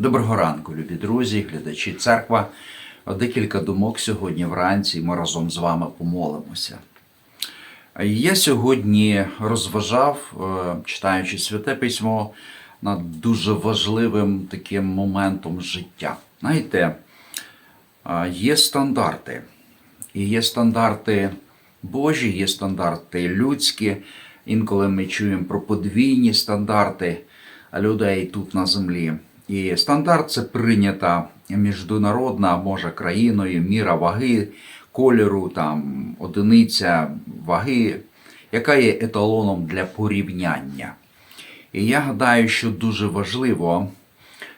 Доброго ранку, любі друзі, глядачі церква. Декілька думок сьогодні вранці. Ми разом з вами помолимося. Я сьогодні розважав, е, читаючи святе письмо, над дуже важливим таким моментом життя. Знаєте, є стандарти. І є стандарти Божі, є стандарти людські. Інколи ми чуємо про подвійні стандарти людей тут на землі. І стандарт це прийнята міжнародна, може країною, міра ваги, кольору, там, одиниця ваги, яка є еталоном для порівняння. І я гадаю, що дуже важливо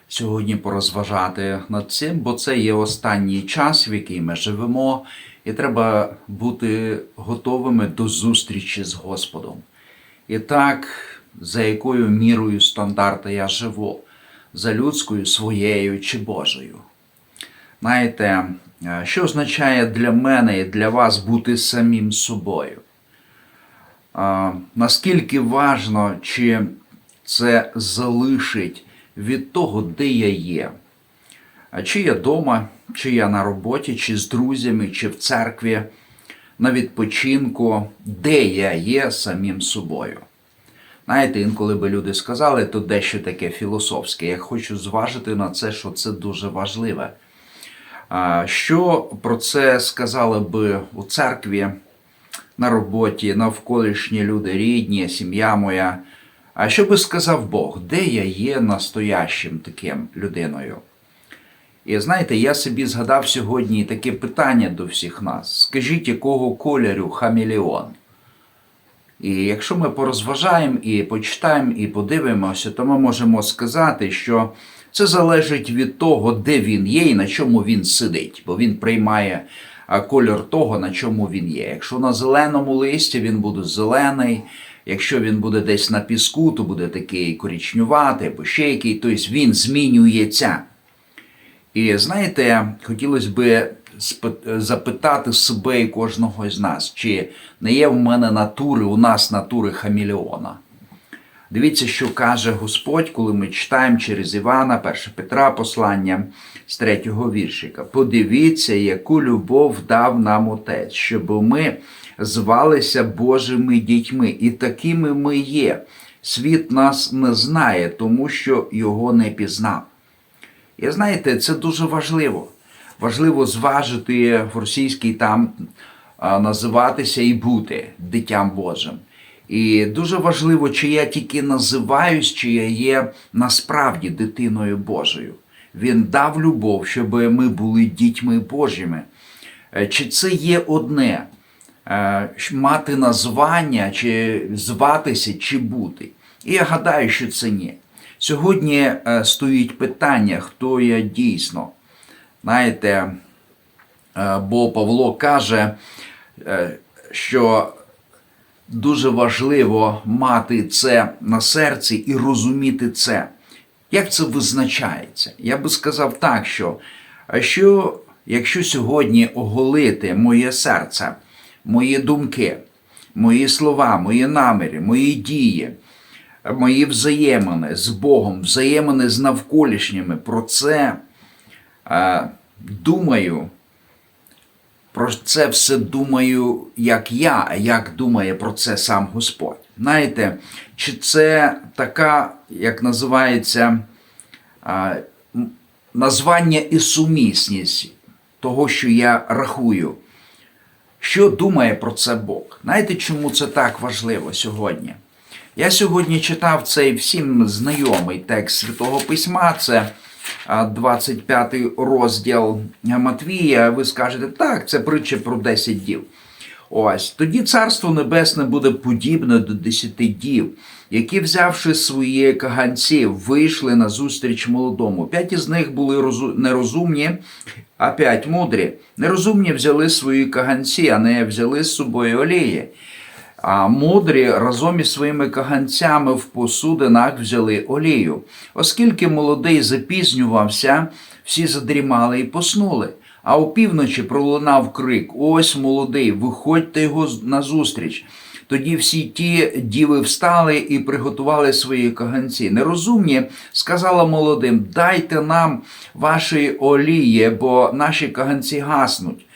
сьогодні порозважати над цим, бо це є останній час, в який ми живемо, і треба бути готовими до зустрічі з Господом. І так, за якою мірою стандарта я живу, за людською своєю чи Божою. Знаєте, е, що означає для мене і для вас бути самим собою? А, Наскільки важно, чи це залишить від того, де я є? А Чи я вдома, чи я на роботі, чи з друзями, чи в церкві, на відпочинку, де я є самим собою? Знаєте, інколи би люди сказали, то дещо таке філософське. Я хочу зважити на це, що це дуже важливе. Що про це сказали би у церкві, на роботі, навколишні люди, рідні, сім'я моя? А що би сказав Бог, де я є настоящим таким людиною? І знаєте, я собі згадав сьогодні таке питання до всіх нас: скажіть, якого кольору хамелеон? І якщо ми порозважаємо і почитаємо, і подивимося, то ми можемо сказати, що це залежить від того, де він є і на чому він сидить, бо він приймає кольор того, на чому він є. Якщо на зеленому листі він буде зелений, якщо він буде десь на піску, то буде такий корічнюватий або ще який, тобто він змінюється. І знаєте, хотілося би запитати себе і кожного з нас, чи не є в мене натури, у нас натури хамілеона. Дивіться, що каже Господь, коли ми читаємо через Івана, 1 Петра, послання з третього віршика. Подивіться, яку любов дав нам Отець, щоб ми звалися Божими дітьми, і такими ми є. Світ нас не знає, тому що його не пізнав. І знаєте, це дуже важливо. Важливо зважити в російській там називатися і бути дитям Божим. І дуже важливо, чи я тільки називаюсь, чи я є насправді дитиною Божою. Він дав любов, щоб ми були дітьми Божими. Е, Чи це є одне е, мати названня, чи зватися, чи бути? І я гадаю, що це ні. Сьогодні е, стоїть питання, хто я дійсно. Знаєте, е, бо Павло каже, е, що дуже важливо мати це на серці і розуміти це. Як це визначається? Я би сказав так, що, що якщо сьогодні оголити моє серце, мої думки, мої слова, мої наміри, мої дії, мої взаємини з Богом, взаємини з навколишніми, про це е, думаю, про це все думаю, як я, як думає про це сам Господь. Знаєте, чи це така, як називається, названня і сумісність того, що я рахую? Що думає про це Бог? Знаєте, чому це так важливо сьогодні? Я сьогодні читав цей всім знайомий текст Святого Письма. Це 25 розділ Матвія. Ви скажете, так, це притча про 10 дів. Ось тоді царство небесне буде подібне до десяти дів, які, взявши свої каганці, вийшли на зустріч молодому. П'ять із них були розу- нерозумні, а п'ять мудрі. Нерозумні взяли свої каганці, а не взяли з собою олії. А мудрі разом із своїми каганцями в посудинах взяли олію. Оскільки молодий запізнювався, всі задрімали і поснули. А опівночі пролунав крик: Ось молодий, виходьте його назустріч. Тоді всі ті діви встали і приготували свої каганці. Нерозумні сказала молодим: дайте нам вашої олії, бо наші каганці гаснуть.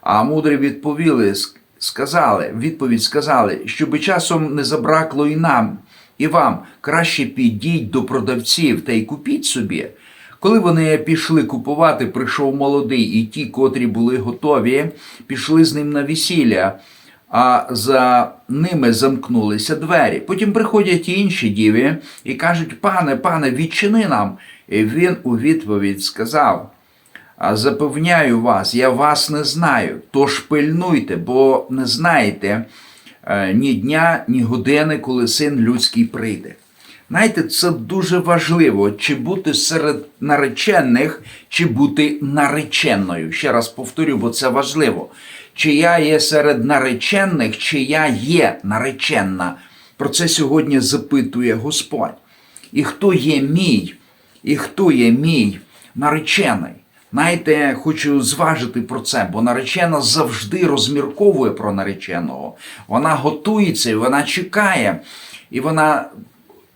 А мудрі відповіли, сказали, відповідь сказали, щоби часом не забракло і нам, і вам краще підіть до продавців та й купіть собі. Коли вони пішли купувати, прийшов молодий, і ті, котрі були готові, пішли з ним на весілля, а за ними замкнулися двері. Потім приходять інші діви і кажуть: Пане, пане, відчини нам. І він у відповідь сказав. А запевняю вас, я вас не знаю. Тож пильнуйте, бо не знаєте е, ні дня, ні години, коли син людський прийде. Знаєте, це дуже важливо, чи бути серед наречених, чи бути нареченою. Ще раз повторю, бо це важливо. Чи я є серед наречених, чи я є нареченна. Про це сьогодні запитує Господь. І хто є мій, і хто є мій наречений. Знаєте, хочу зважити про це, бо наречена завжди розмірковує про нареченого. Вона готується, і вона чекає, і вона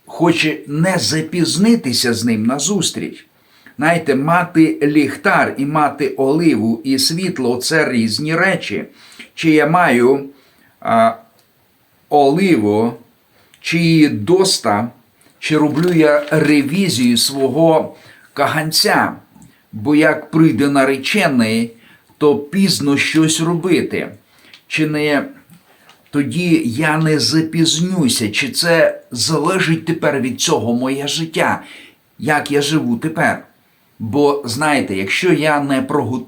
хоче не запізнитися з ним на зустріч. Знаєте, мати ліхтар і мати оливу і світло це різні речі. Чи я маю а, оливу, чи її доста, чи роблю я ревізію свого каганця. Бо як прийде наречений, то пізно щось робити. Чи не тоді я не запізнюся, чи це залежить тепер від цього моє життя, як я живу тепер. Бо знаєте, якщо я не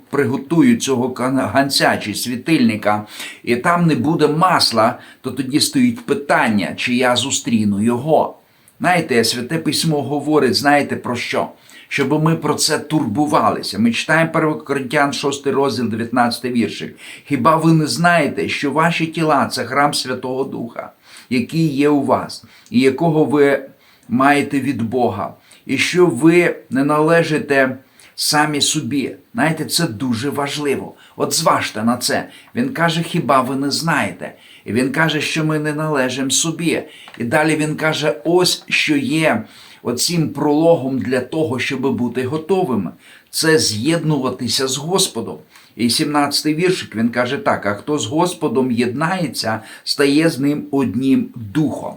приготую цього ганця чи світильника, і там не буде масла, то тоді стоїть питання, чи я зустріну його. Знаєте, святе письмо говорить, знаєте про що? Щоб ми про це турбувалися. Ми читаємо 1 Коринтян 6 розділ, 19 віршик. Хіба ви не знаєте, що ваші тіла це храм Святого Духа, який є у вас, і якого ви маєте від Бога, і що ви не належите самі собі. Знаєте, це дуже важливо. От зважте на це. Він каже, хіба ви не знаєте? І він каже, що ми не належимо собі. І далі він каже: ось що є оцим прологом для того, щоб бути готовими. Це з'єднуватися з Господом. І 17-й віршик він каже так: а хто з Господом єднається, стає з ним одним духом.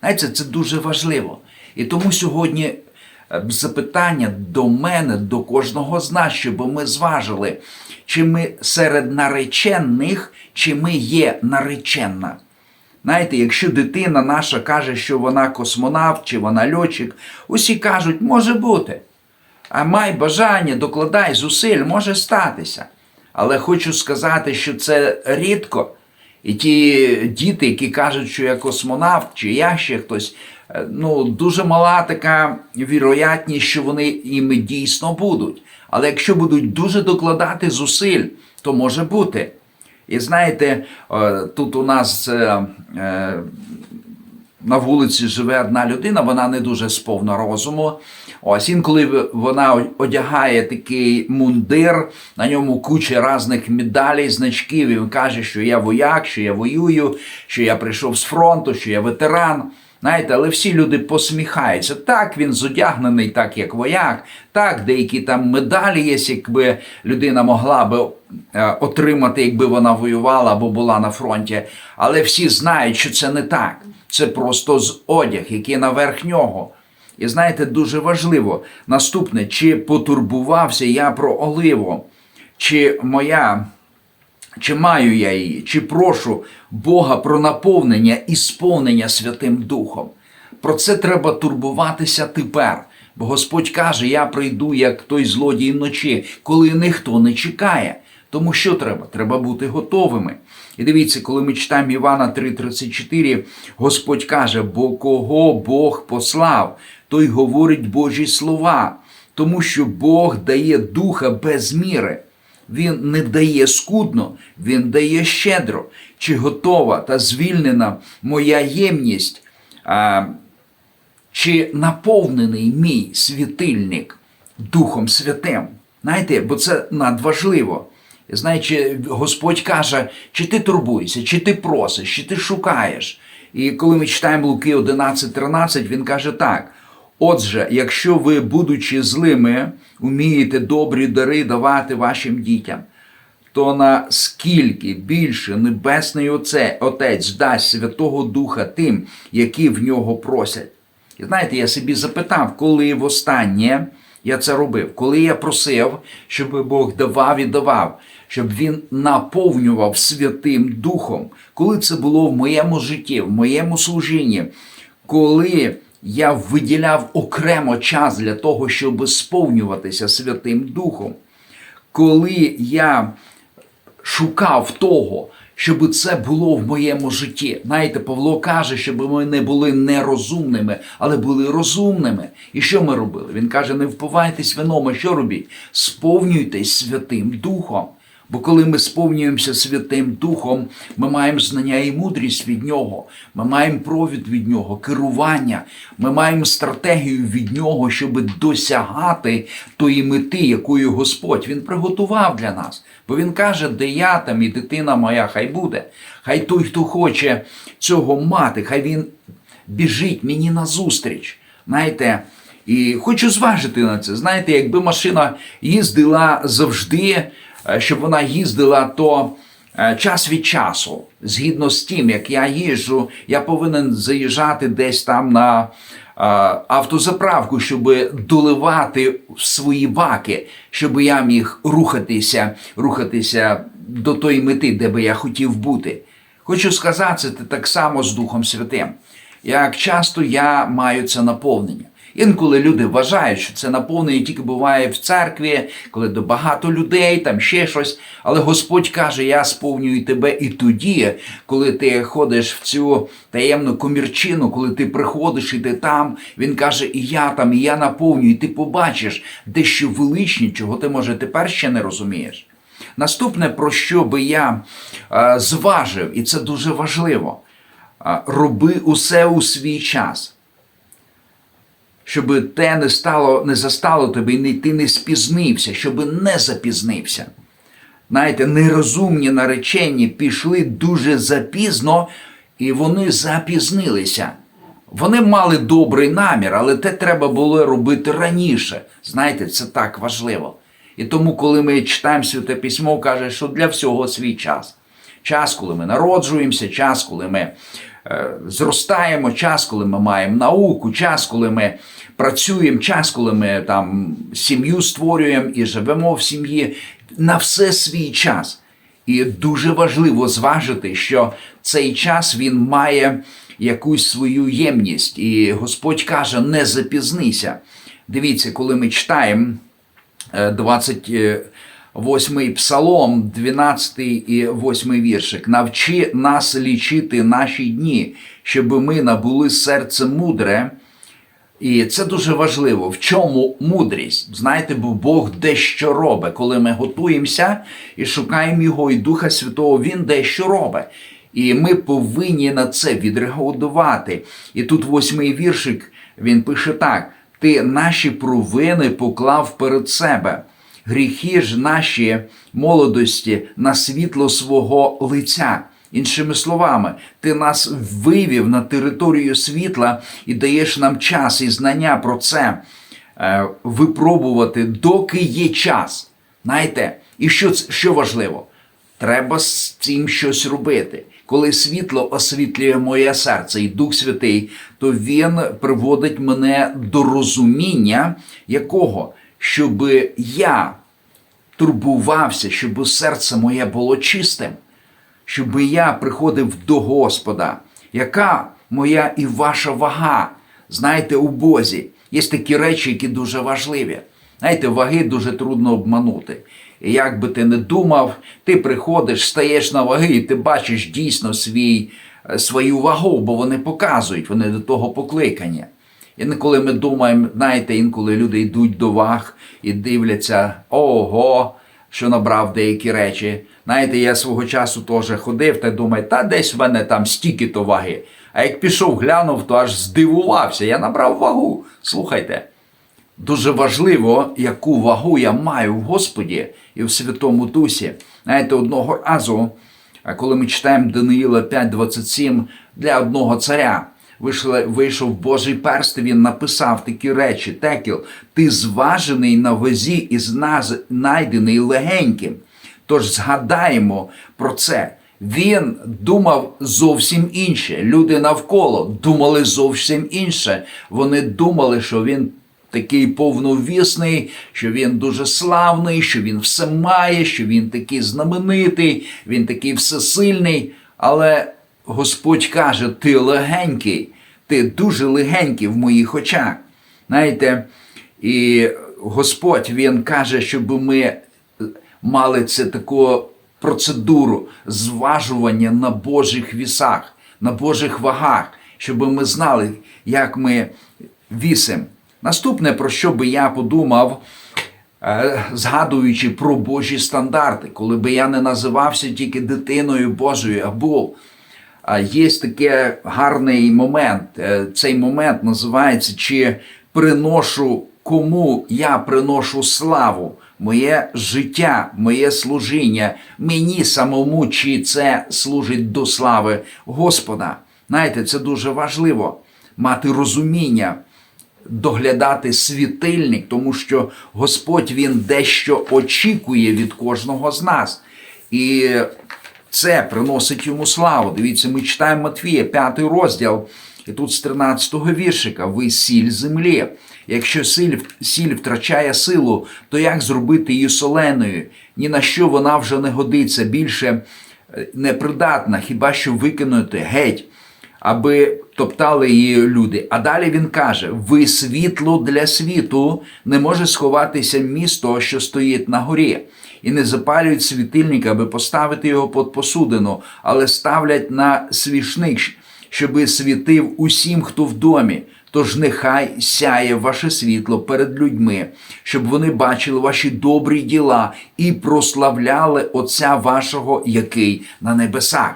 Знаєте, це дуже важливо. І тому сьогодні е, запитання до мене, до кожного з нас, щоб ми зважили, чи ми серед наречених, чи ми є нареченна. Знаєте, якщо дитина наша каже, що вона космонавт чи вона льотчик, усі кажуть, може бути. А май бажання, докладай зусиль, може статися. Але хочу сказати, що це рідко. І ті діти, які кажуть, що я космонавт, чи я ще хтось, е, ну дуже мала така віроятність, що вони іми дійсно будуть. Але якщо будуть дуже докладати зусиль, то може бути. І знаєте, е, тут у нас е, е, на вулиці живе одна людина, вона не дуже сповна розуму. Ось інколи вона одягає такий мундир, на ньому куча різних медалей, значків. І він каже, що я вояк, що я воюю, що я прийшов з фронту, що я ветеран. Знаєте, але всі люди посміхаються. Так, він зодягнений, так як вояк, так, деякі там медалі є, якби людина могла би е, отримати, якби вона воювала або була на фронті. Але всі знають, що це не так. Це просто з одяг, який наверх нього. І знаєте, дуже важливо наступне, чи потурбувався я про оливу, чи моя чи маю я її, чи прошу Бога про наповнення і сповнення Святим Духом. Про це треба турбуватися тепер. Бо Господь каже: Я прийду, як той злодій вночі, коли ніхто не чекає. Тому що треба? Треба бути готовими. І дивіться, коли ми читаємо Івана 3:34, Господь каже: бо кого Бог послав, той говорить Божі слова, тому що Бог дає духа без міри. Він не дає скудно, він дає щедро. Чи готова та звільнена моя ємність, чи наповнений мій світильник Духом Святим? Знаєте, бо це надважливо. Знаєте, Господь каже, чи ти турбуєшся, чи ти просиш, чи ти шукаєш. І коли ми читаємо Луки 11.13, він каже так. Отже, якщо ви, будучи злими, умієте добрі дари давати вашим дітям, то наскільки більше Небесний Отець дасть Святого Духа тим, які в нього просять. І знаєте, я собі запитав, коли востаннє я це робив, коли я просив, щоб Бог давав і давав, щоб Він наповнював Святим Духом, коли це було в моєму житті, в моєму служінні, коли я виділяв окремо час для того, щоб сповнюватися Святим Духом, коли я шукав того, щоб це було в моєму житті. Знаєте, Павло каже, щоб ми не були нерозумними, але були розумними. І що ми робили? Він каже: не впивайтесь вином, а що робіть? Сповнюйтесь Святим Духом. Бо коли ми сповнюємося Святим Духом, ми маємо знання і мудрість від Нього, ми маємо провід від Нього, керування, ми маємо стратегію від Нього, щоб досягати тої мети, якою Господь Він приготував для нас. Бо Він каже, де я там і дитина моя, хай буде. Хай той, хто хоче цього мати, хай він біжить мені назустріч. Знаєте, і хочу зважити на це. Знаєте, якби машина їздила завжди, щоб вона їздила, то е, час від часу, згідно з тим, як я їжджу, я повинен заїжджати десь там на е, автозаправку, щоб доливати свої баки, щоб я міг рухатися, рухатися до тої мети, де би я хотів бути. Хочу сказати, це так само з Духом Святим. Як часто я маю це наповнення. Інколи люди вважають, що це наповнення тільки буває в церкві, коли до багато людей, там ще щось. Але Господь каже: Я сповнюю тебе і тоді, коли ти ходиш в цю таємну комірчину, коли ти приходиш і ти там. Він каже, і я там, і я наповнюю, і ти побачиш дещо величні, чого ти може тепер ще не розумієш. Наступне, про що би я е, зважив, і це дуже важливо, роби усе у свій час щоб те не стало, не застало тебе, і ти не спізнився, щоб не запізнився. Знаєте, нерозумні наречені пішли дуже запізно, і вони запізнилися. Вони мали добрий намір, але те треба було робити раніше. Знаєте, це так важливо. І тому, коли ми читаємо святе письмо, каже, що для всього свій час. Час, коли ми народжуємося, час, коли ми Е, зростаємо, час, коли ми маємо науку, час, коли ми працюємо, час, коли ми там сім'ю створюємо і живемо в сім'ї на все свій час. І дуже важливо зважити, що цей час він має якусь свою ємність, і Господь каже: не запізнися. Дивіться, коли ми читаємо е, 20. 8 псалом, 12 і 8 віршик. Навчи нас лічити наші дні, щоб ми набули серце мудре. І це дуже важливо. В чому мудрість? Знаєте, бо Бог дещо робить, коли ми готуємося і шукаємо Його і Духа Святого, Він дещо робить. І ми повинні на це відреагувати. І тут восьмий віршик він пише так: ти наші провини поклав перед себе гріхи ж наші молодості на світло свого лиця. Іншими словами, ти нас вивів на територію світла і даєш нам час і знання про це е, випробувати, доки є час. Знаєте, і що, що важливо? Треба з цим щось робити. Коли світло освітлює моє серце і Дух Святий, то він приводить мене до розуміння якого, щоб я турбувався, щоб серце моє було чистим щоб я приходив до Господа. Яка моя і ваша вага? Знаєте, у Бозі є такі речі, які дуже важливі. Знаєте, ваги дуже трудно обманути. І як би ти не думав, ти приходиш, стаєш на ваги, і ти бачиш дійсно свій, е, свою вагу, бо вони показують, вони до того покликані. Інколи ми думаємо, знаєте, інколи люди йдуть до ваг і дивляться, ого, що набрав деякі речі. Знаєте, я свого часу теж ходив та думаю, та десь в мене там стільки то ваги. А як пішов, глянув, то аж здивувався. Я набрав вагу. Слухайте, дуже важливо, яку вагу я маю в Господі і в Святому Дусі. Знаєте, одного разу, коли ми читаємо Даниїла 5.27 для одного царя, вийшли, вийшов Божий перст, він написав такі речі: Текіл, ти зважений на вазі і знайдений легеньким. Тож згадаємо про це. Він думав зовсім інше. Люди навколо думали зовсім інше. Вони думали, що він такий повновісний, що він дуже славний, що він все має, що він такий знаменитий, він такий всесильний. Але Господь каже: ти легенький, ти дуже легенький в моїх очах. Знаєте, і Господь Він каже, щоб ми мали це таку процедуру зважування на Божих вісах, на Божих вагах, щоб ми знали, як ми вісимо. Наступне, про що би я подумав, е, згадуючи про Божі стандарти, коли би я не називався тільки дитиною Божою, а був. А Є такий гарний момент. Е, Цей момент називається Чи приношу кому я приношу славу, моє життя, моє служіння, мені самому, чи це служить до слави Господа. Знаєте, це дуже важливо мати розуміння, доглядати світильник, тому що Господь Він дещо очікує від кожного з нас. І це приносить йому славу. Дивіться, ми читаємо Матвія, п'ятий розділ, і тут з 13-го віршика ви сіль землі. Якщо сіль, сіль втрачає силу, то як зробити її соленою? Ні на що вона вже не годиться, більше е, непридатна, хіба що викинути геть, аби топтали її люди. А далі він каже: ви світло для світу, не може сховатися місто, що стоїть на горі. І не запалюють світильник, аби поставити його під посудину, але ставлять на свічник, щоби світив усім, хто в домі. Тож нехай сяє ваше світло перед людьми, щоб вони бачили ваші добрі діла і прославляли Отця вашого, який на небесах.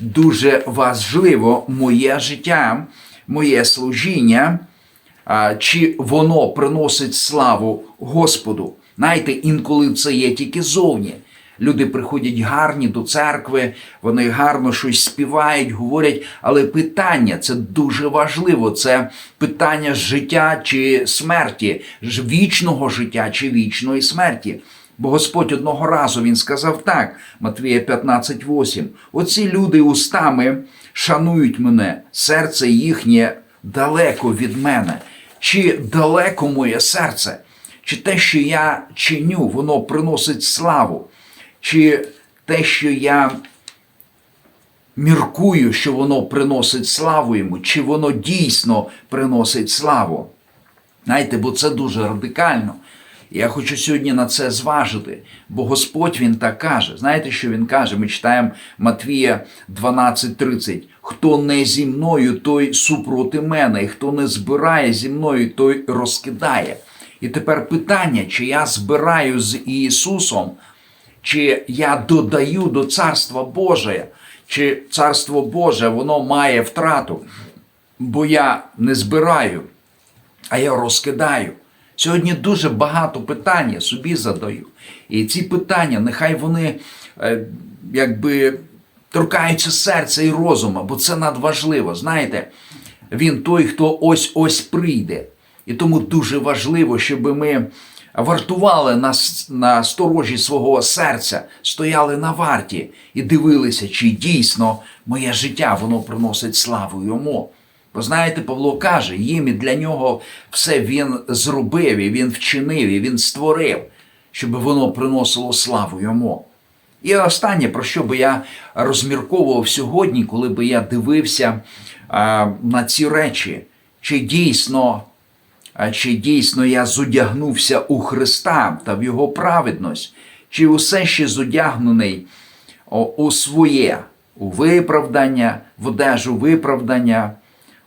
Дуже важливо моє життя, моє служіння, чи воно приносить славу Господу. Знаєте, інколи це є тільки зовні. Люди приходять гарні до церкви, вони гарно щось співають, говорять. Але питання це дуже важливо. Це питання життя чи смерті, вічного життя чи вічної смерті. Бо Господь одного разу він сказав так, Матвія 15,8. Оці люди устами шанують мене, серце їхнє далеко від мене. Чи далеко моє серце? Чи те, що я чиню, воно приносить славу? Чи те, що я міркую, що воно приносить славу йому, чи воно дійсно приносить славу? Знаєте, бо це дуже радикально. Я хочу сьогодні на це зважити, бо Господь Він так каже. Знаєте, що Він каже? Ми читаємо Матвія 12:30. Хто не зі мною, той супроти мене, і хто не збирає зі мною, той розкидає. І тепер питання, чи я збираю з Ісусом, чи я додаю до Царства Божия, чи Царство Боже воно має втрату, бо я не збираю, а я розкидаю. Сьогодні дуже багато питань собі задаю. І ці питання, нехай вони е, якби торкаються серця і розуму, бо це надважливо. Знаєте, він той, хто ось-ось прийде. І тому дуже важливо, щоб ми вартували на, на сторожі свого серця, стояли на варті і дивилися, чи дійсно моє життя воно приносить славу йому. Бо знаєте, Павло каже, їм і для нього все він зробив, і він вчинив, і він створив, щоб воно приносило славу йому. І останнє, про що би я розмірковував сьогодні, коли би я дивився а, на ці речі, чи дійсно, чи дійсно я зодягнувся у Христа та в Його праведність, чи усе ще зодягнений у своє, у виправдання, в одежу виправдання,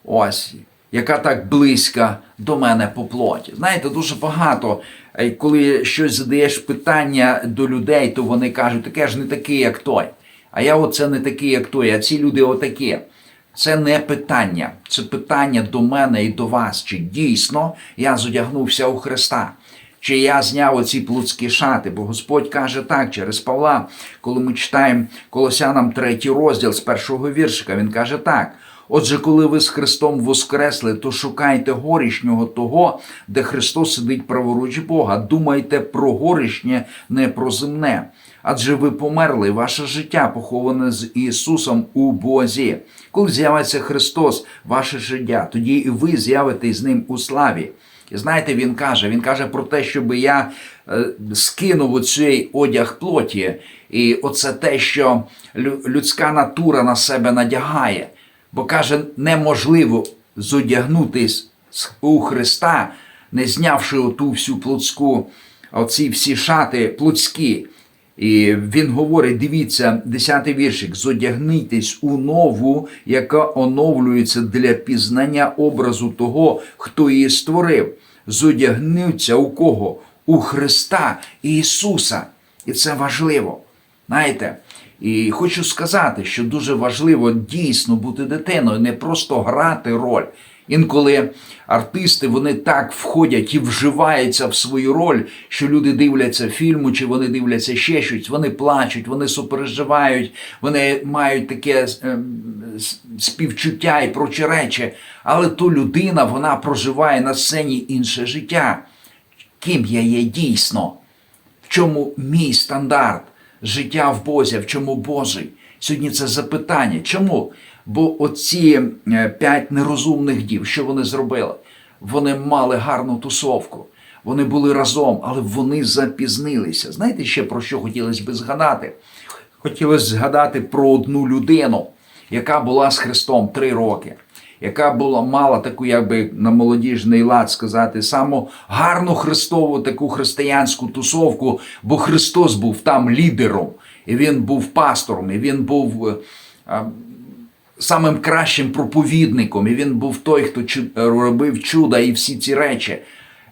ось, яка так близька до мене по плоті. Знаєте, дуже багато, е, коли щось задаєш питання до людей, то вони кажуть, таке ж не такий, як той. А я оце не такий, як той, а ці люди отакі. Це не питання, це питання до мене і до вас. Чи дійсно я зодягнувся у Христа? Чи я зняв оці плотські шати? Бо Господь каже так через Павла, коли ми читаємо Колосянам третій розділ з першого віршика, він каже так. Отже, коли ви з Христом воскресли, то шукайте горішнього того, де Христос сидить праворуч Бога. Думайте про горішнє, не про земне. Адже ви померли, ваше життя поховане з Ісусом у Бозі. Коли з'явиться Христос, ваше життя, тоді і ви з'явитесь з ним у славі. І знаєте, він каже, він каже про те, щоб я е, скинув оцей одяг плоті, і оце те, що людська натура на себе надягає. Бо каже, неможливо зодягнутись у Христа, не знявши оту всю плотську, оці всі шати плотські. І він говорить: дивіться, 10-й віршик, зодягнітесь у нову, яка оновлюється для пізнання образу того, хто її створив. Зодягнуться у кого? У Христа Ісуса. І це важливо. Знаєте, і хочу сказати, що дуже важливо дійсно бути дитиною, не просто грати роль. Інколи артисти вони так входять і вживаються в свою роль, що люди дивляться фільму, чи вони дивляться ще щось, вони плачуть, вони супереживають, вони мають таке ем, співчуття і прочі речі. Але то людина вона проживає на сцені інше життя. Ким я є дійсно? В чому мій стандарт життя в Бозі, в чому Божий? Сьогодні це запитання. Чому? Бо оці е, п'ять нерозумних дів, що вони зробили? Вони мали гарну тусовку, вони були разом, але вони запізнилися. Знаєте ще про що хотілося би згадати? Хотілося згадати про одну людину, яка була з Христом три роки яка була мала таку, якби на молодіжний лад сказати, саму гарну христову таку християнську тусовку, бо Христос був там лідером, і він був пастором, і він був е, самим кращим проповідником, і він був той, хто робив чуда і всі ці речі.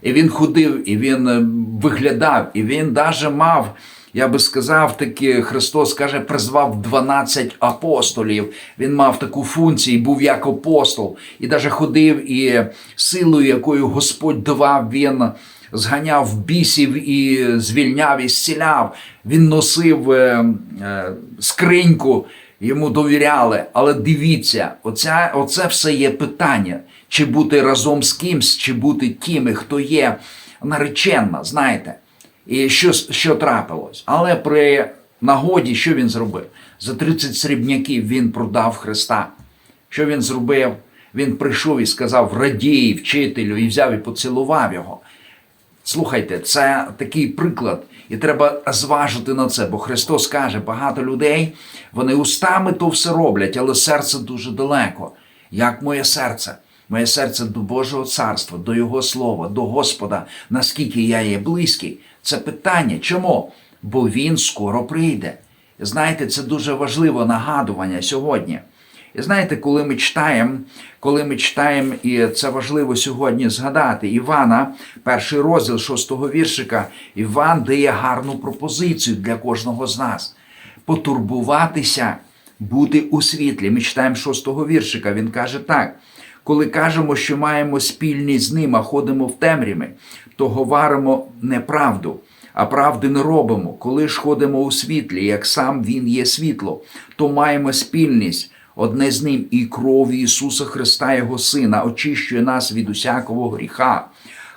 І він ходив, і він е, виглядав, і він навіть мав, я би сказав, таки Христос каже, призвав 12 апостолів. Він мав таку функцію, був як апостол, і навіть ходив і силою, якою Господь давав, він зганяв бісів і звільняв і зціляв. Він носив е, е, скриньку, йому довіряли. Але дивіться, оця, оце все є питання: чи бути разом з кимсь, чи бути тими, хто є нареченна, знаєте. І що, що трапилось? Але при нагоді, що він зробив? За 30 срібняків він продав Христа. Що він зробив? Він прийшов і сказав радій вчителю, і взяв і поцілував його. Слухайте, це такий приклад, і треба зважити на це, бо Христос каже, багато людей вони устами то все роблять, але серце дуже далеко. Як моє серце? Моє серце до Божого царства, до Його слова, до Господа, наскільки я є близький. Це питання. Чому? Бо Він скоро прийде. Знаєте, це дуже важливе нагадування сьогодні. І знаєте, коли ми читаємо, коли ми читаємо, і це важливо сьогодні згадати, Івана, перший розділ шостого віршика, Іван дає гарну пропозицію для кожного з нас. Потурбуватися, бути у світлі. Ми читаємо шостого віршика. Він каже так: коли кажемо, що маємо спільність з ним, а ходимо в темряві, то говоримо неправду а правди не робимо. Коли ж ходимо у світлі, як сам Він є світло, то маємо спільність одне з ним і кров Ісуса Христа, Його Сина, очищує нас від усякого гріха.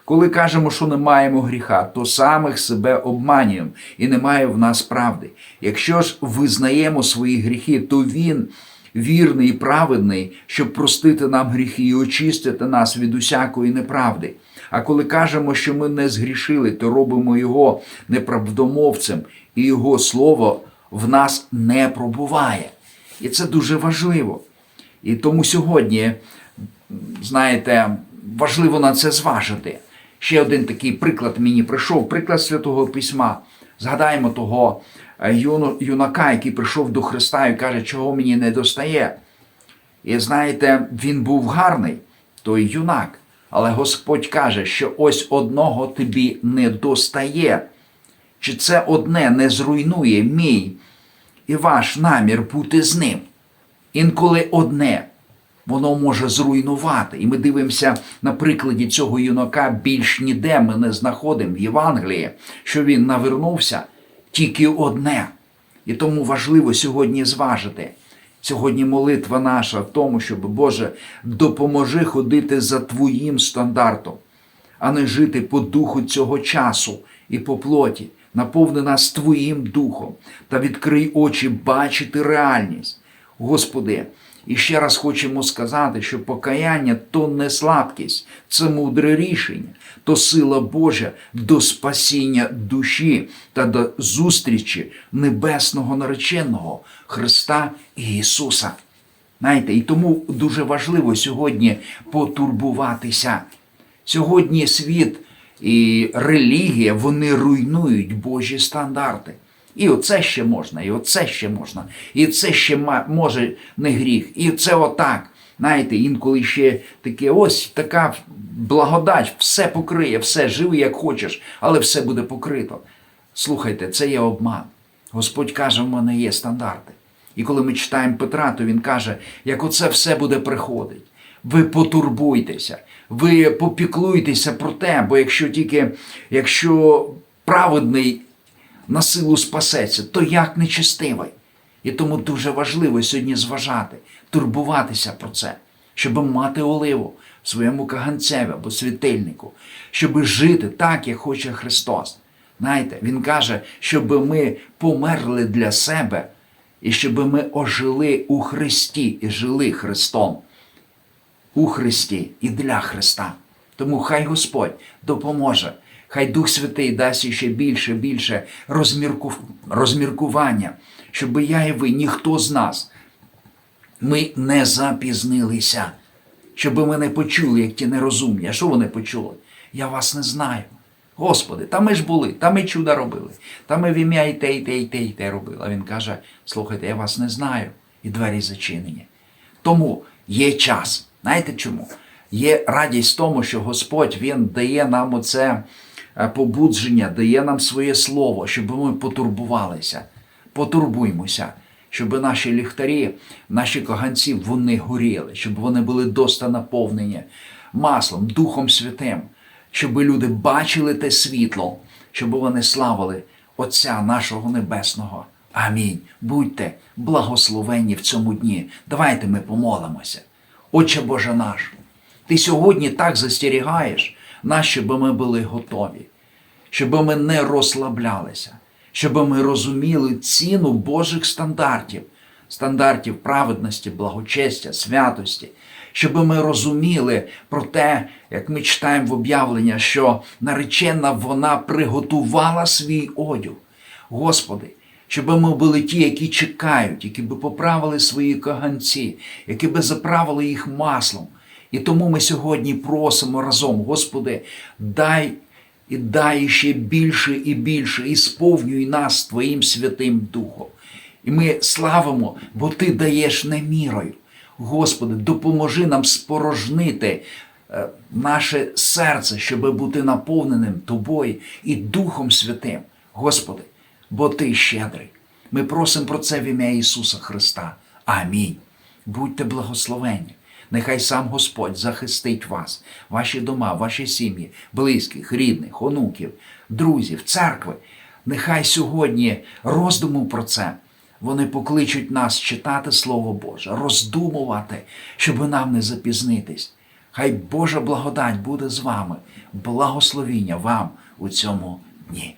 Коли кажемо, що не маємо гріха, то самих себе обманюємо і немає в нас правди. Якщо ж визнаємо свої гріхи, то Він вірний і праведний, щоб простити нам гріхи і очистити нас від усякої неправди. А коли кажемо, що ми не згрішили, то робимо його неправдомовцем, і його слово в нас не пробуває. І це дуже важливо. І тому сьогодні, знаєте, важливо на це зважити. Ще один такий приклад мені прийшов, приклад Святого Письма. Згадаємо того е, юнака, який прийшов до Христа і каже, чого мені не достає. І знаєте, він був гарний, той юнак. Але Господь каже, що ось одного тобі не достає. Чи це одне не зруйнує мій і ваш намір бути з ним? Інколи одне Воно може зруйнувати. І ми дивимося на прикладі цього юнака більш ніде ми не знаходимо в Євангелії, що він навернувся тільки одне. І тому важливо сьогодні зважити. Сьогодні молитва наша в тому, щоб Боже допоможи ходити за Твоїм стандартом, а не жити по духу цього часу і по плоті. Наповни нас Твоїм духом та відкрий очі бачити реальність. Господи, і ще раз хочемо сказати, що покаяння то не слабкість, це мудре рішення, то сила Божа до спасіння душі та до зустрічі небесного нареченого Христа Ісуса. Знаєте, і тому дуже важливо сьогодні потурбуватися. Сьогодні світ і релігія вони руйнують Божі стандарти. І оце ще можна, і оце ще можна, і це ще може не гріх, і це отак. Знаєте, інколи ще таке, ось така благодать, все покриє, все живи як хочеш, але все буде покрито. Слухайте, це є обман. Господь каже, в мене є стандарти. І коли ми читаємо Петра, то він каже, як оце все буде приходить. Ви потурбуйтеся, ви попіклуйтеся про те, бо якщо тільки якщо праведний на силу спасеться, то як нечестивий. І тому дуже важливо сьогодні зважати, турбуватися про це, щоб мати оливу в своєму каганцеві або світильнику, щоб жити так, як хоче Христос. Знаєте, Він каже, щоб ми померли для себе і щоб ми ожили у Христі і жили Христом у Христі і для Христа. Тому хай Господь допоможе, хай Дух Святий дасть ще більше, більше розмірку... розміркування, щоб я і ви, ніхто з нас, ми не запізнилися, щоб ми не почули, як ті нерозумні. А що вони почули? Я вас не знаю. Господи, та ми ж були, та ми чуда робили, та ми в ім'я і те, і те, і те, і те робили. А він каже: слухайте, я вас не знаю, і двері зачинені. Тому є час. Знаєте чому? Є радість в тому, що Господь Він дає нам оце е, побудження, дає нам своє слово, щоб ми потурбувалися. Потурбуймося, щоб наші ліхтарі, наші каганці, вони горіли, щоб вони були доста наповнені маслом, Духом Святим, щоб люди бачили те світло, щоб вони славили Отця нашого Небесного. Амінь. Будьте благословенні в цьому дні. Давайте ми помолимося. Отче Боже наш, Ти сьогодні так застерігаєш нас, щоб ми були готові, щоб ми не розслаблялися, щоб ми розуміли ціну Божих стандартів, стандартів праведності, благочестя, святості, щоб ми розуміли про те, як ми читаємо в об'явлення, що наречена вона приготувала свій одяг. Господи, щоб ми були ті, які чекають, які би поправили свої каганці, які би заправили їх маслом. І тому ми сьогодні просимо разом, Господи, дай і дай ще більше і більше, і сповнюй нас Твоїм Святим Духом. І ми славимо, бо Ти даєш не мірою. Господи, допоможи нам спорожнити е, наше серце, щоб бути наповненим Тобою і Духом Святим. Господи, бо Ти щедрий. Ми просимо про це в ім'я Ісуса Христа. Амінь. Будьте благословені. Нехай сам Господь захистить вас, ваші дома, ваші сім'ї, близьких, рідних, онуків, друзів, церкви. Нехай сьогодні роздуму про це. Вони покличуть нас читати Слово Боже, роздумувати, щоб нам не запізнитись. Хай Божа благодать буде з вами, благословіння вам у цьому дні.